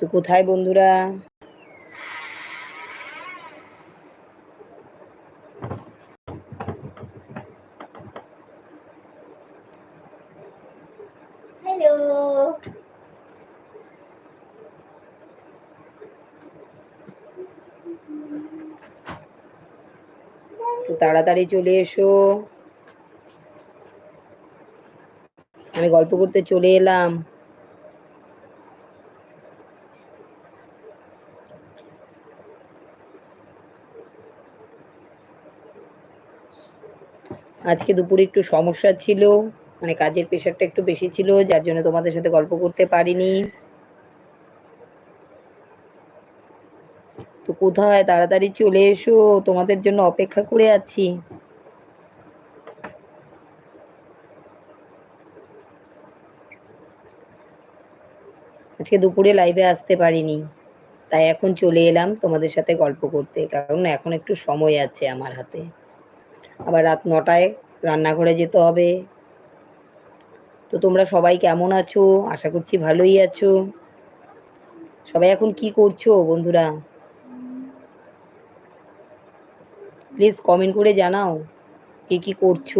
তো কোথায় বন্ধুরা? তাড়াতাড়ি চলে এসো। আমি গল্প করতে চলে এলাম। আজকে দুপুরে একটু সমস্যা ছিল মানে কাজের প্রেশারটা একটু বেশি ছিল, যার জন্য তোমাদের সাথে গল্প করতে পারিনি। তো কোথায়? তাড়াতাড়ি চলে এসো, তোমাদের জন্য অপেক্ষা করে আছি। আজকে দুপুরে লাইভে আসতে পারিনি, তাই এখন চলে এলাম তোমাদের সাথে গল্প করতে, কারণ এখন একটু সময় আছে আমার হাতে। আবার রাত নটায় রান্নাঘরে যেতে হবে। তো তোমরা সবাই কেমন আছো? আশা করছি ভালোই আছো। সবাই এখন কি করছ বন্ধুরা? প্লিজ কমেন্ট করে জানাও কে কি করছ।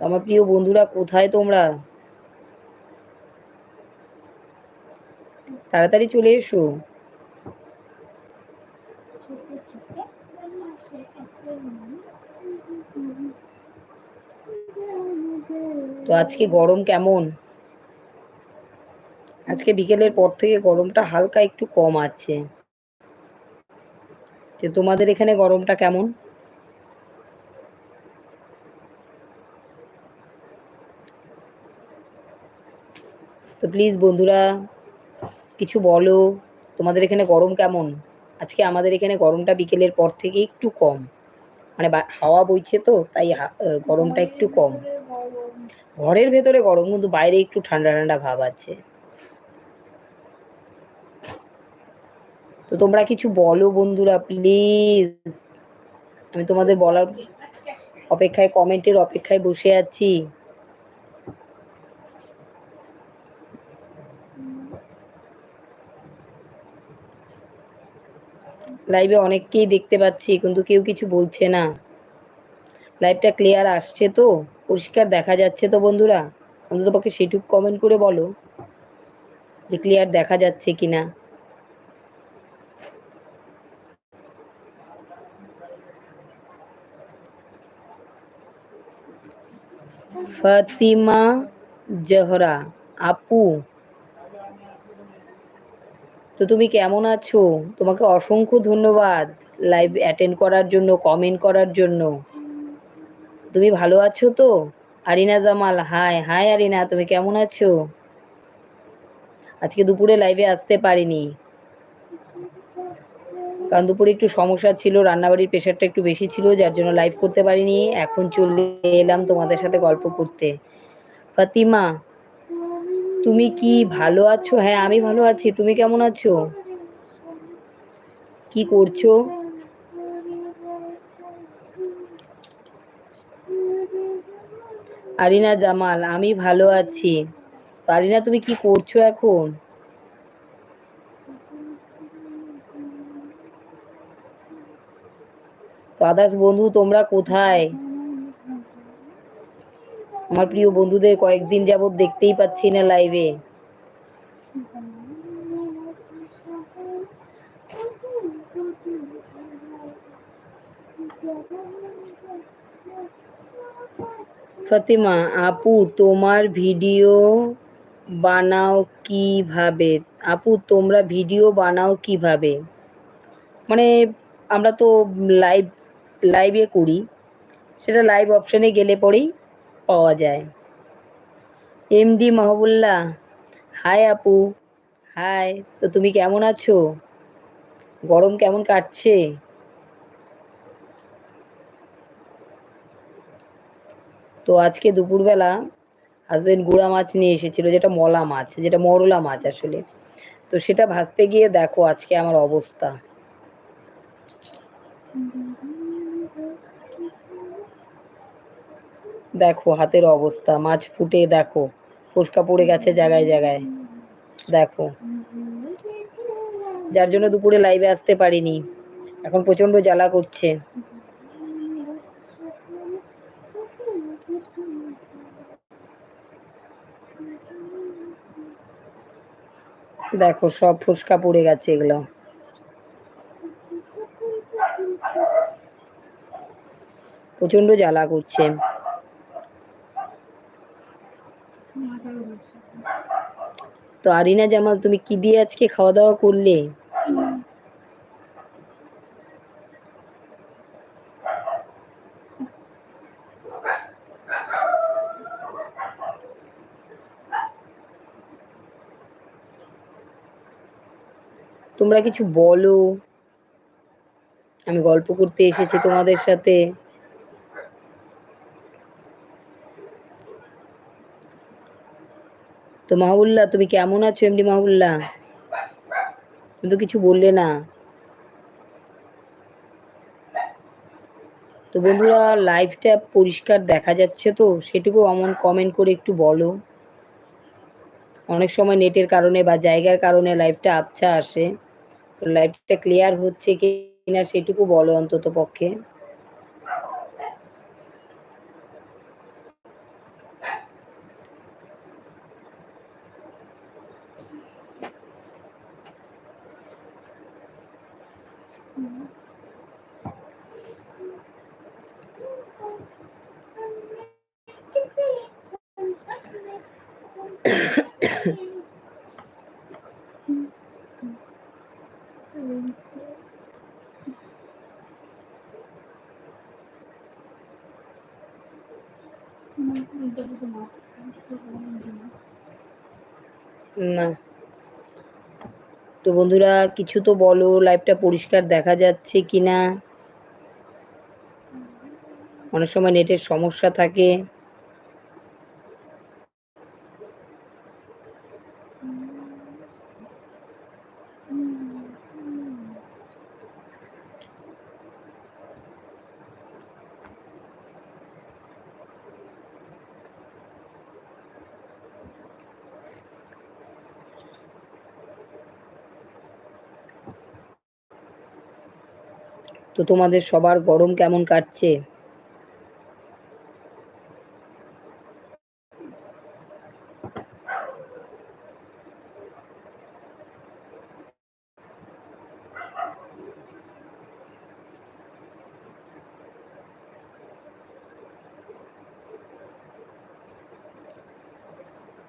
আমার প্রিয় বন্ধুরা, কোথায় তোমরা? তাড়াতাড়ি চলে এসো। তো আজকে গরম কেমন? আজকে বিকেলের পর থেকে গরমটা হালকা একটু কম আছে। যে তোমাদের এখানে গরমটা কেমন? তো প্লিজ বন্ধুরা, কিছু বলো, তোমাদের এখানে গরম কেমন? আজকে আমাদের এখানে গরমটা বিকেলের পর থেকে একটু কম। মানে হাওয়া বইছে তো, তাই গরমটা একটু কম। ঘরের ভেতরে গরম, কিন্তু বাইরে একটু ঠান্ডা ঠান্ডা ভাব আছে। তো তোমরা কিছু বলো বন্ধুরা প্লিজ আমি তোমাদের বলার অপেক্ষায় কমেন্টের অপেক্ষায় বসে আছি। লাইভে অনেককেই দেখতে পাচ্ছি, কিন্তু কেউ কিছু বলছে না। লাইভটা ক্লিয়ার আসছে তো? পরিষ্কার দেখা যাচ্ছে তো বন্ধুরা? অন্তত পক্ষে সেটুক কমেন্ট করে বলো যে ক্লিয়ার দেখা যাচ্ছে কিনা। ফাতিমা জহরা, আপু। তো তুমি কেমন আছো? তোমাকে অসংখ্য ধন্যবাদ লাইভ অ্যাটেন্ড করার জন্য কমেন্ট করার জন্য। তুমি ভালো আছো তো? আরিনা জামাল, হাই হাই আরিনা, তুমি কেমন আছো? আজকে দুপুরে লাইভে আসতে পারিনি। কারণ দুপুরে একটু সমস্যা ছিল, রান্নাবাড়ির প্রেশারটা একটু বেশি ছিল, যার জন্য লাইভ করতে পারিনি। এখন চলে এলাম তোমাদের সাথে গল্প করতে। ফাতিমা, তুমি কি ভালো আছো? হ্যাঁ আমি ভালো আছি। তুমি কেমন আছো? কি করছ? আরিনা জামাল, আমি ভালো আছি। আরিনা, তুমি কি করছ এখন? আদার্স বন্ধু, তোমরা কোথায়? আমার প্রিয় বন্ধুদের কয়েকদিন যাবত দেখতেই পাচ্ছি না লাইভে ফাতিমা, আপু, তোমার ভিডিও বানাও কীভাবে? আপু, তোমরা ভিডিও বানাও কীভাবে? মানে আমরা তো লাইভ লাইভে করি। সেটা লাইভ অপশনে গেলে পরেই পাওয়া যায়। এমডি মাহবুল্লাহ হাই আপু। হাই তো তুমি কেমন আছো? গরম কেমন কাটছে? তো আজকে দুপুরবেলা হাজবেন্ড গুড়া মাছ নিয়ে এসেছিল, যেটা মলা মাছ, যেটা মরলা মাছ আসলে। তো সেটা ভাজতে গিয়ে দেখো আজকে আমার অবস্থা। দেখো হাতের অবস্থা, মাছ ফুটে দেখো, ফোসকা পড়ে গেছে জায়গায় জায়গায়। দেখো। যার জন্য দুপুরে লাইভে আসতে পারিনি, এখন প্রচণ্ড জ্বালা করছে। দেখো, সব ফুসকা পড়ে গেছে এগুলো। প্রচণ্ড জ্বালা করছে। তো আরিনা জামাল, তুমি কি দিয়ে আজকে খাওয়া দাওয়া করলে? তোমরা কিছু বলো। আমি গল্প করতে এসেছি তোমাদের সাথে। তো মাহুল্লা, তুমি কেমন আছো এমডি মাহুল্লা? তুমি তো কিছু বললে না। তো বন্ধুরা লাইভটা পরিষ্কার দেখা যাচ্ছে তো, সেটুকু অমন কমেন্ট করে একটু বলো। অনেক সময় নেটের কারণে বা জায়গার কারণে লাইভটা আবছা আসে। তো লাইভটা ক্লিয়ার হচ্ছে কি না সেটুকু বলো অন্তত পক্ষে। না। তো বন্ধুরা, কিছু তো বলো লাইভটা পরিষ্কার দেখা যাচ্ছে কিনা? অনেক সময় নেটের সমস্যা থাকে। তো তোমাদের সবার গরম কেমন কাটছে?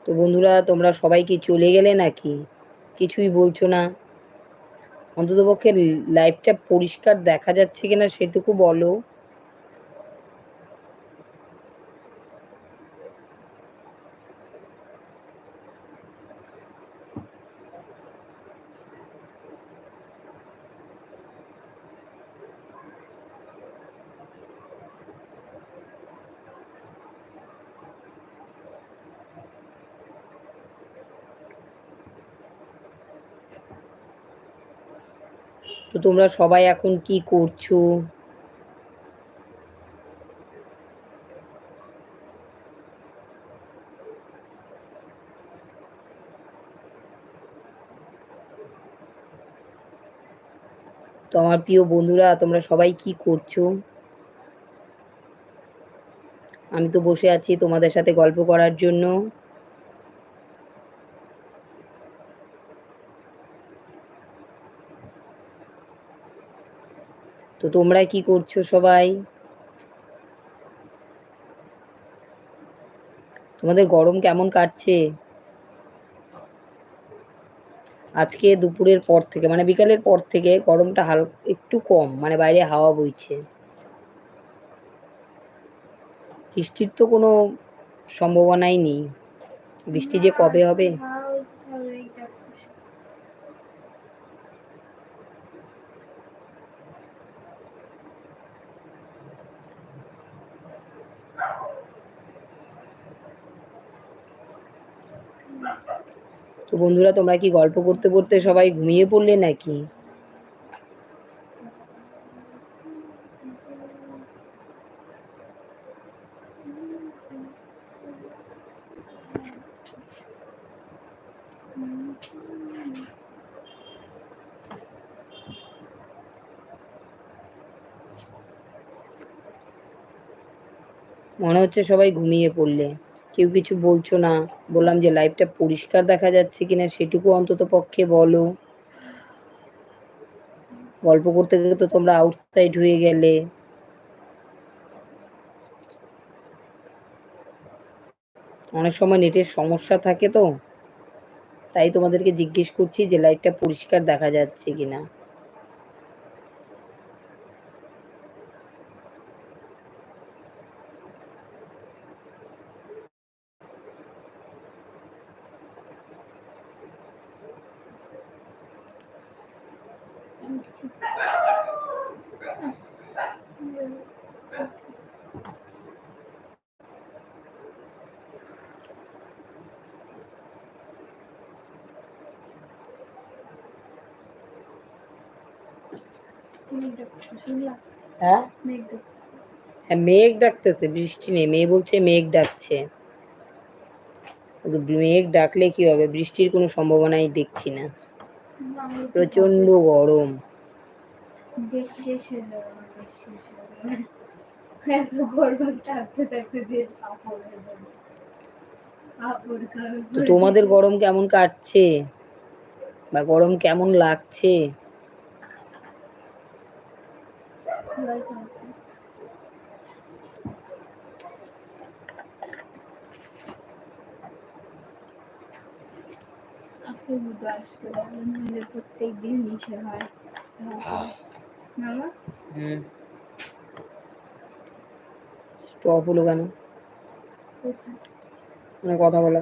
তো বন্ধুরা, তোমরা সবাই কি চলে গেলে নাকি? কিছুই বলছো না। অন্ততপক্ষে লাইভটা পরিষ্কার দেখা যাচ্ছে কিনা সেটুকু বলো। তো তোমরা সবাই এখন কি করছ? তো আমার প্রিয় বন্ধুরা, তোমরা সবাই কি করছ? আমি তো বসে আছি তোমাদের সাথে গল্প করার জন্য। তো তোমরা কি করছ সবাই? তোমাদের গরম কেমন কাটছে? আজকে দুপুরের পর থেকে মানে বিকালের পর থেকে গরমটা হাল, একটু কম মানে বাইরে হাওয়া বইছে। বৃষ্টির তো কোনো সম্ভাবনাই নেই। বৃষ্টি যে কবে হবে? তো বন্ধুরা, তোমরা কি গল্প করতে করতে সবাই ঘুমিয়ে পড়লে নাকি? মনে হচ্ছে সবাই ঘুমিয়ে পড়লে। কেউ কিছু বলছো না? বললাম যে লাইভটা পরিষ্কার দেখা যাচ্ছে কিনা সেটুকু অন্তত পক্ষে বলো। গল্প করতে গেলে তো তোমরা আউটসাইড হয়ে গেলে। অনেক সময় নেটের সমস্যা থাকে তো। তাই তোমাদেরকে জিজ্ঞেস করছি যে লাইটটা পরিষ্কার দেখা যাচ্ছে কিনা। হ্যাঁ? হ্যাঁ মেঘ ডাকতেছে, বৃষ্টি নেই, মেয়ে বলছে মেঘ ডাকছে। মেঘ ডাকলে কি হবে? বৃষ্টির কোনো সম্ভাবনাই দেখছি না। প্রচণ্ড গরম। দেশ শেষ হয়ে যাবে দেশ শেষ হয়ে যাবে। এত গরম থাকতে থাকতে দেশ কাপড় হয়ে যাবে। তো তোমাদের গরম কেমন কাটছে? বা গরম কেমন লাগছে? আসছে নইলে প্রত্যেক দিন মিশে হয় মামা স্টপ হলো কেন? মানে কথা বলা।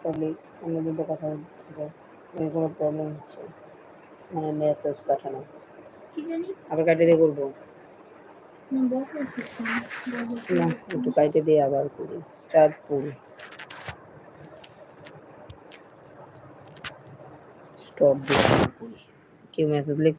প্রবলেম অন্যদিন তো কথা বলতে মানে কোনো প্রবলেম হচ্ছে। মানে মেসেজ পাঠানো। আবার কাটে দিয়ে করব না একটু কাইটে দিয়ে আবার করি। স্টার্ট করি। স্টপ দিয়ে করি কেউ মেসেজ লিখ